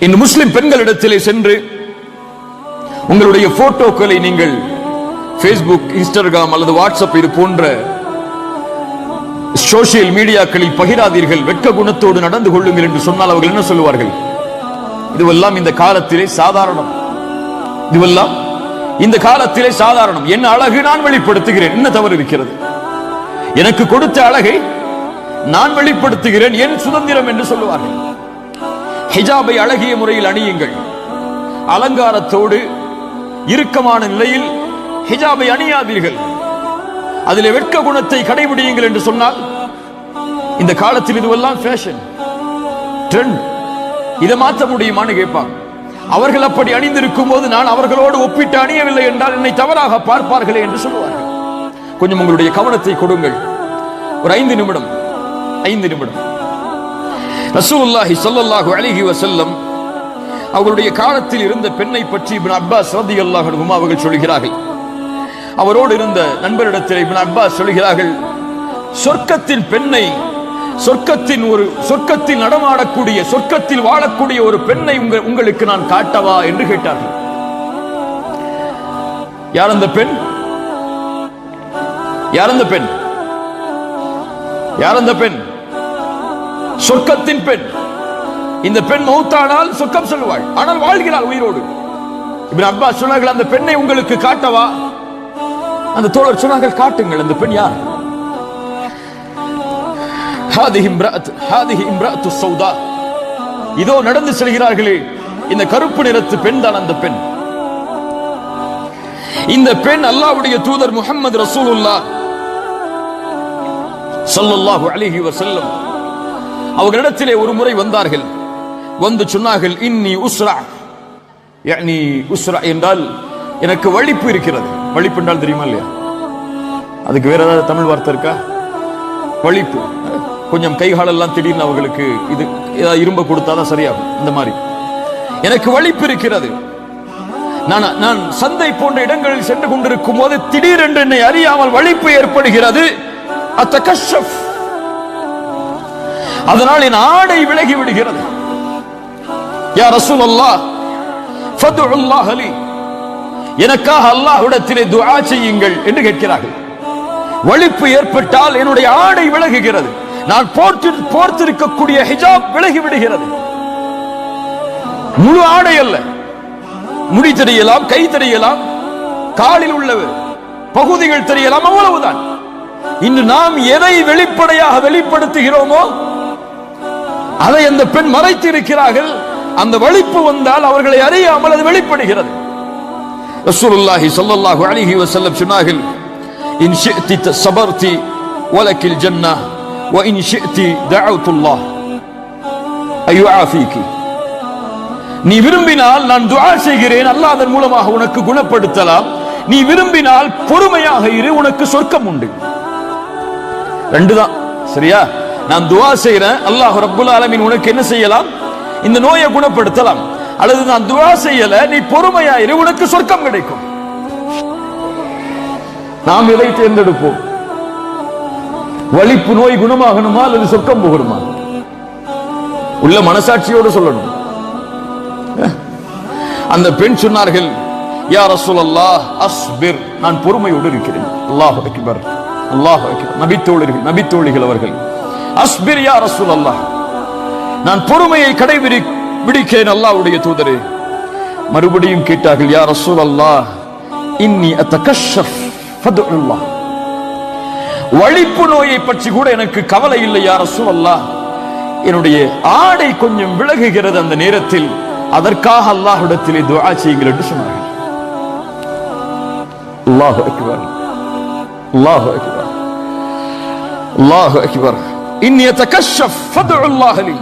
இன்று முஸ்லிம் பெண்களிடத்திலே சென்று உங்களுடைய போட்டோக்களை நீங்கள் Facebook இன்ஸ்டாகிராம் அல்லது வாட்ஸ்அப் இது போன்ற சோசியல் மீடியாக்களில் பகிராதீர்கள். வெட்க குணத்தோடு நடந்து கொள்ளுங்கள் என்று சொன்னால் அவர்கள் என்ன சொல்லுவார்கள்? இதுவெல்லாம் இந்த காலத்திலே சாதாரணம். இதுவெல்லாம் இந்த காலத்திலே சாதாரணம். என் அழகு நான் வெளிப்படுத்துகிறேன். என்ன தவறு இருக்கிறது? எனக்கு கொடுத்த அழகை நான் வெளிப்படுத்துகிறேன். என் சுதந்திரம் என்று சொல்லுவார்கள். ஹிஜாபை அழகிய முறையில் அணியுங்கள். அலங்காரத்தோடு இறுக்கமான நிலையில் ஹிஜாபை அணியாதீர்கள். அதில் வெட்க குணத்தை கடைபிடியுங்கள் என்று சொன்னால் இந்த காலத்தில் இதுவெல்லாம் ஃபேஷன் ட்ரெண்ட் இதை மாற்ற முடியுமான்னு கேட்பாங்க அவர்கள் அப்படி அணிந்திருக்கும் போது நான் அவர்களோடு ஒப்பிட்டு அணியவில்லை என்றால் என்னை தவறாக பார்ப்பார்களே என்று சொல்லுவார்கள். கொஞ்சம் உங்களுடைய கவனத்தை கொடுங்கள். ஒரு ஐந்து நிமிடம் ஐந்து நிமிடம். ரசூலுல்லாஹி ஸல்லல்லாஹு அலைஹி வஸல்லம் அவருடைய காலத்தில் இருந்த பெண்ணை பற்றி இப்னு அப்பாஸ் ரலியல்லாஹு அன்ஹுமா அவர்கள் சொல்கிறார்கள். அவரோடு இருந்த நண்பரிடத்தில் இப்னு அப்பாஸ் சொல்கிறார்கள் சொர்க்கத்தின் பெண்ணை சொர்க்கத்தின் ஒரு சொர்க்கத்தில் நடமாடக்கூடிய சொர்க்கத்தில் வாழக்கூடிய ஒரு பெண்ணை உங்களுக்கு நான் காட்டவா என்று கேட்டார்கள். யார் அந்த பெண்? யார் அந்த பெண்? யார் அந்த பெண்? சொர்க்கத்தின் பெண். இந்த பெண் மௌத்தானால் சொர்க்கம் சொல்லுவாள். ஆனால் வாழ்கிறாள் உயிரோடு. இப்னு அப்பா சொன்னார்கள் அந்த பெண்ணை உங்களுக்கு காட்டவா? அந்த தோழர் சொன்னார்கள் காட்டுங்கள் அந்த பெண் யார்? சௌதா. இதோ நடந்து செல்கிறார்களே இந்த கருப்பு நிறத்து பெண் தான் அந்த பெண். இந்த பெண் அல்லாவுடைய தூதர் முஹம்மது ரசூலுல்லாஹ். ஸல்லல்லாஹு அலைஹி செல்லும் அவர்களிடத்திலே ஒரு முறை வந்தார்கள். வந்து சொன்னார்கள் இன்னி உஸ்ரா. யானி உஸ்ரா என்றால் எனக்கு வலிப்பு இருக்கிறது. வலிப்பு என்றால் தெரியுமா இல்லையா? அதுக்கு வேற ஏதாவது தமிழ் வார்த்தை இருக்கா? வலிப்பு. கொஞ்சம் கைகாலெல்லாம் திடீர்னு அவங்களுக்கு இது ஏதாவது இரும்ப கொடுத்தாதான் சரியாகும். இந்த மாதிரி. எனக்கு வலிப்பு இருக்கிறது. நான் நான் சந்தை போன்ற இடங்களில் சென்று கொண்டிருக்கும் போது திடீரென்று என்னை அறியாமல் வலிப்பு ஏற்படுகிறது. அத்த கஷ்டப் அதனால் என் ஆடை விலகி விடுகிறது. யா ரசூல் அல்லாஹ் அல்லாஹ் அலி எனக்காக அல்லாஹ்விடத்திலே துஆ செய்யுங்கள் என்று கேட்கிறார்கள். வலிப்பு ஏற்பட்டால் என்னுடைய ஆடை விலகுகிறது. நான் போர்த்து போர்த்திருக்கக்கூடிய ஹிஜாப் விலகி விடுகிறது. முழு ஆடை அல்ல. முடி தெரியலாம் கை தெரியலாம் காலில் உள்ள பகுதிகள் தெரியலாம் அவ்வளவுதான். இன்று நாம் எதை வெளிப்படையாக வெளிப்படுத்துகிறோமோ அதை அந்த பெண் மறைத்து இருக்கிறார்கள் அந்த வலிப்பு வந்தால் அவர்களை அறியாமல் அது வெளிப்படுகிறது. ரசூலுல்லாஹி ஸல்லல்லாஹு அலைஹி வஸல்லம் சொன்னார்கள் இன் ஷிஅ்தி சபர்தி வலக்கில் ஜன்னா வ இன் ஷிஅ்தி தஅவுத்துல்லாஹ் அயுஆஃபிகி நீ விரும்பினால் நான் துஆ செய்கிறேன் அல்லாஹ் அதன் மூலமாக உனக்கு குணப்படுத்தலாம். நீ விரும்பினால் பொறுமையாக இரு உனக்கு சொர்க்கம் உண்டு. ரெண்டு தான் சரியா? நான் துவா செய்றேன். அல்லாஹ் ரப்புல் ஆலமின் உனக்கு என்ன செய்யலாம்? இந்த நோயை குணப்படுத்தலாம். அல்லது நான் துவா செய்யல நீ பொறுமையா இரு உனக்கு சொர்க்கம் கிடைக்கும். நாம் எதை தேர்ந்தெடுப்போம்? வலிப்பு நோய் குணமாகணுமா? அல்லது சொர்க்கம் போகணுமா? உள்ள மனசாட்சியோடு சொல்லணும். அந்த பெண் சொன்னார்கள் யா ரசூலல்லாஹ் அஸ்பிர். நான் பொறுமையோடு இருக்கிறேன். அல்லாஹ் அக்பர். அல்லாஹ் அக்பர். நபித்தோழர்கள் நபித்தோழிகள் அவர்கள். அஸ்பிர் யா ரசூலல்லாஹ். நான் பொறுமையை கடைபிடி பிடிக்கேன் அல்லாஹ்வுடைய தூதரே. மறுபடியும் கேட்டார்கள் யா ரசூலல்லாஹ் இன்னி அத்தகஷஃப் ஃபதுல்லாஹ் வழிப்பு நோயை பற்றி கூட எனக்கு கவலை இல்லை யார் அல்லாஹ் என்னுடைய ஆடை கொஞ்சம் விலகுகிறது அந்த நேரத்தில். அதற்காக அல்லாஹ்விடத்திலே துவா செய்யுங்கள் என்று சொன்னார்கள். அல்லாஹ் அக்பர். அல்லாஹ் அக்பர். அல்லாஹ் அக்பர். இன் எத்தகஷஃப் ஃபதுல்லாஹ் லீ.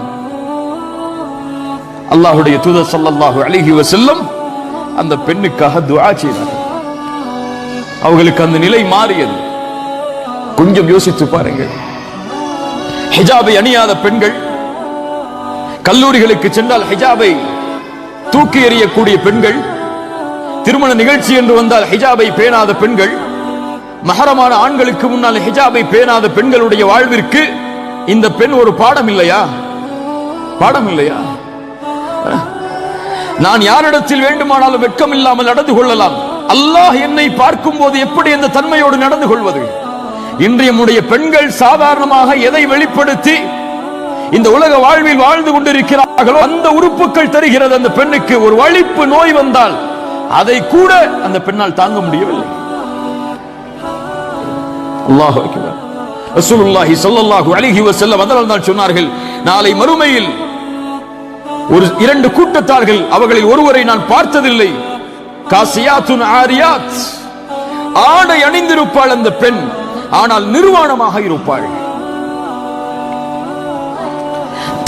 அல்லாஹுடைய தூதர் சல்லல்லாஹு அழகி செல்லும் அந்த பெண்ணுக்காக துவா செய்தார்கள் அவர்களுக்கு அந்த நிலை மாறியது. கொஞ்சம் யோசித்து பாருங்கள். ஹிஜாபை அணியாத பெண்கள் கல்லூரிகளுக்கு சென்றால் ஹிஜாபை தூக்கி எறியக்கூடிய பெண்கள் திருமண நிகழ்ச்சி என்று வந்தால் ஹிஜாபை பேணாத பெண்கள் மகரமான ஆண்களுக்கு முன்னால் ஹிஜாபை பேணாத பெண்களுடைய வாழ்விற்கு இந்த பெண் ஒரு பாடம் இல்லையா? பாடம் இல்லையா? நான் யாரிடத்தில் வேண்டுமானாலும் வெட்கம் இல்லாமல் நடந்து கொள்ளலாம். அல்லாஹ் என்னை பார்க்கும் போது எப்படி அந்த தன்மையோடு நடந்து கொள்வது? இன்றைய நம்முடைய பெண்கள் சாதாரணமாக எதை வெளிப்படுத்தி இந்த உலக வாழ்வில் வாழ்ந்து கொண்டிருக்கிறார்களோ அந்த உறுப்புகள் தருகிறது. அந்த பெண்ணுக்கு ஒரு வலிப்பு நோய் வந்தால் அதை கூட அந்த பெண்ணால் தாங்க முடியவில்லை. அல்லாஹ் வைக்கிறார் ரசூலுல்லாஹி ஸல்லல்லாஹு அலைஹி வஸல்லம் அதனால் தான் சொன்னார்கள் நாளை மறுமையில் ஒரு இரண்டு கூட்டத்தார்கள் அவர்களில் ஒருவரை நான் பார்த்ததில்லை. காசியாத்துன் ஆரியாத். ஆடை அணிந்திருப்பாள் அந்த பெண் ஆனால் நிர்வாணமாக இருப்பாள்.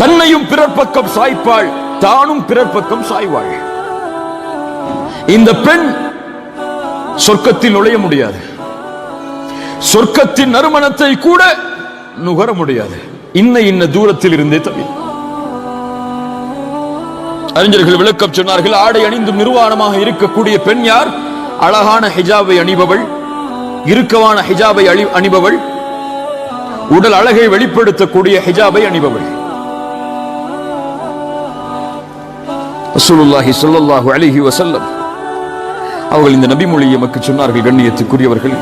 தன்னையும் பிறர் பக்கம் சாய்ப்பாள் தானும் பிறர் பக்கம் சாய்வாள். இந்த பெண் சொர்க்கத்தில் நுழைய முடியாது. சொர்க்கத்தின் நறுமணத்தை கூட நுகர முடியாது. இன்ன இன்ன தூரத்தில் இருந்தே தவிர அறிஞர்கள் விளக்கம் சொன்னார்கள் ஆடை அணிந்தும் நிர்வாணமாக இருக்கக்கூடிய பெண் யார்? அழகான ஹிஜாபை அணிபவள் இறுக்கமான ஹிஜாபை அணி அணிபவள் உடல் அழகை வெளிப்படுத்தக்கூடிய ஹிஜாபை அணிபவள். ரசூலுல்லாஹி சொல்லல்லாஹு அலிஹி வசல்லம் அவர்கள் இந்த நபி மொழியை எமக்கு சொன்னார்கள் கண்ணியத்துக்குரியவர்கள்.